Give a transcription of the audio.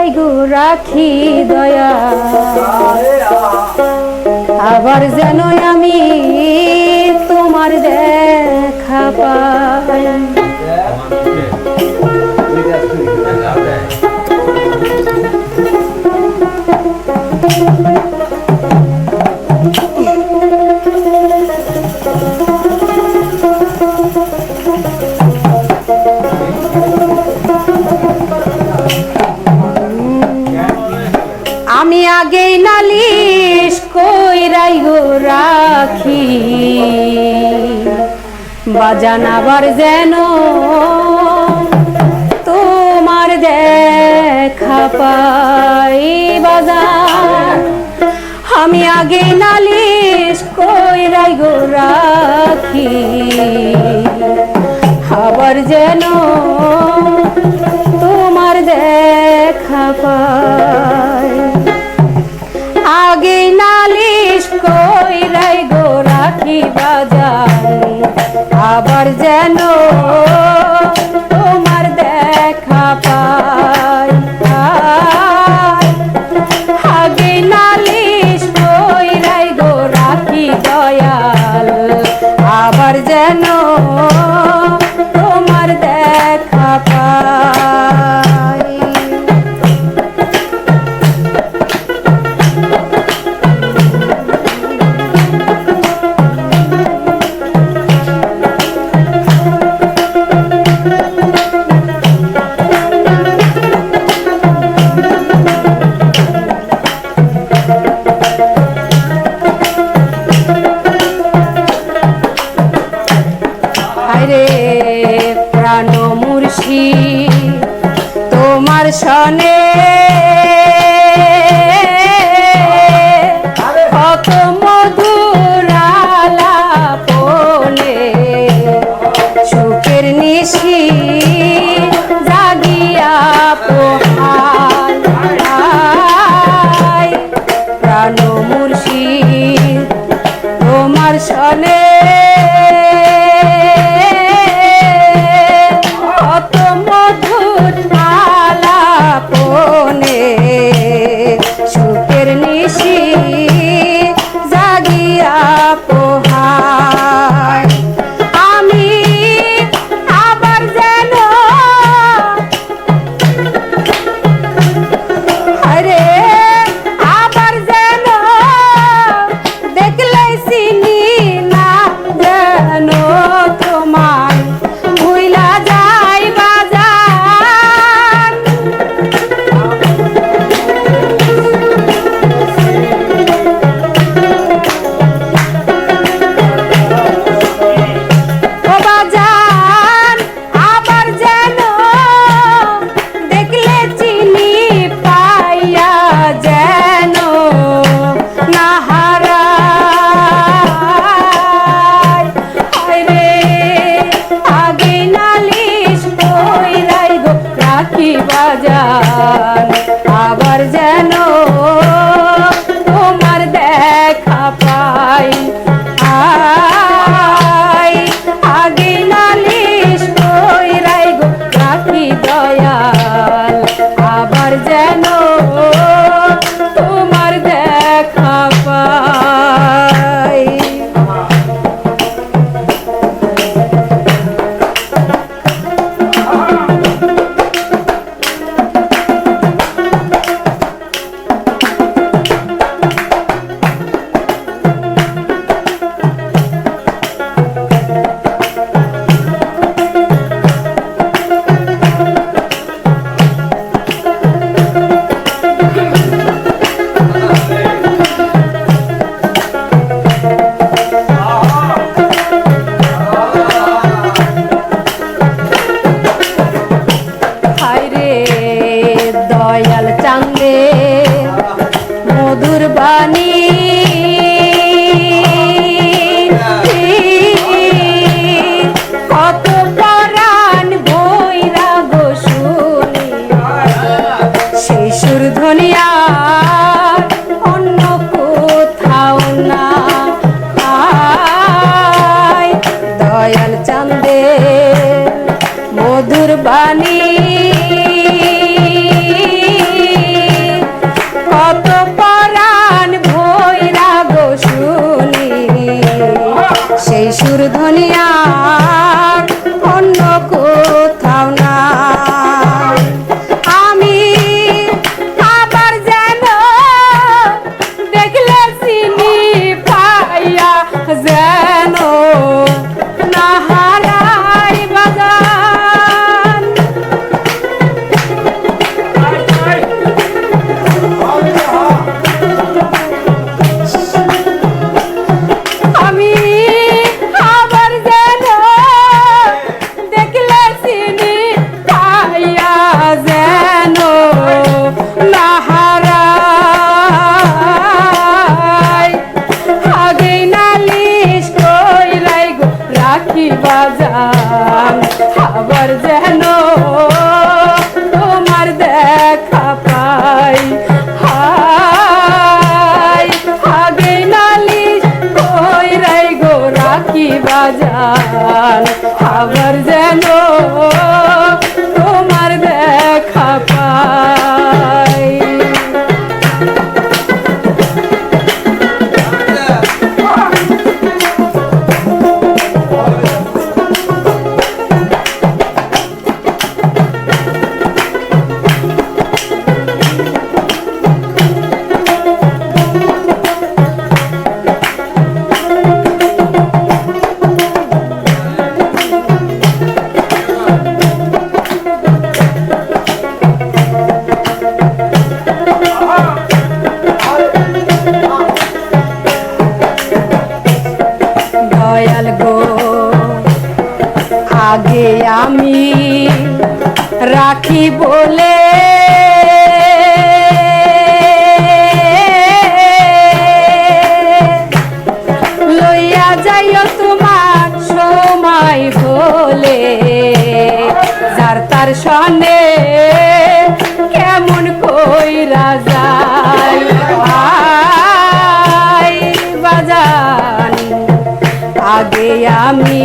কোথায় গো রাখি দয়া আবার যেন আমি তোমার দেখা পাই Thank you. রাখি। বাজান আবার যেন তোমার দেখা পাই বাজান আমি আগে নালিশ কই রাই গো রাখি। আবার যেন যেন জানে পানি শিশুর ধনিয়া অন্য দয়াল চান্দে মধুর বাণী। সেই সুর ধনিয়া লাগে আমি রাখি বলে। লইয়া যাইও তোমার সময় বলে, যার তার সনে কেমন কই রাজা আগে আমি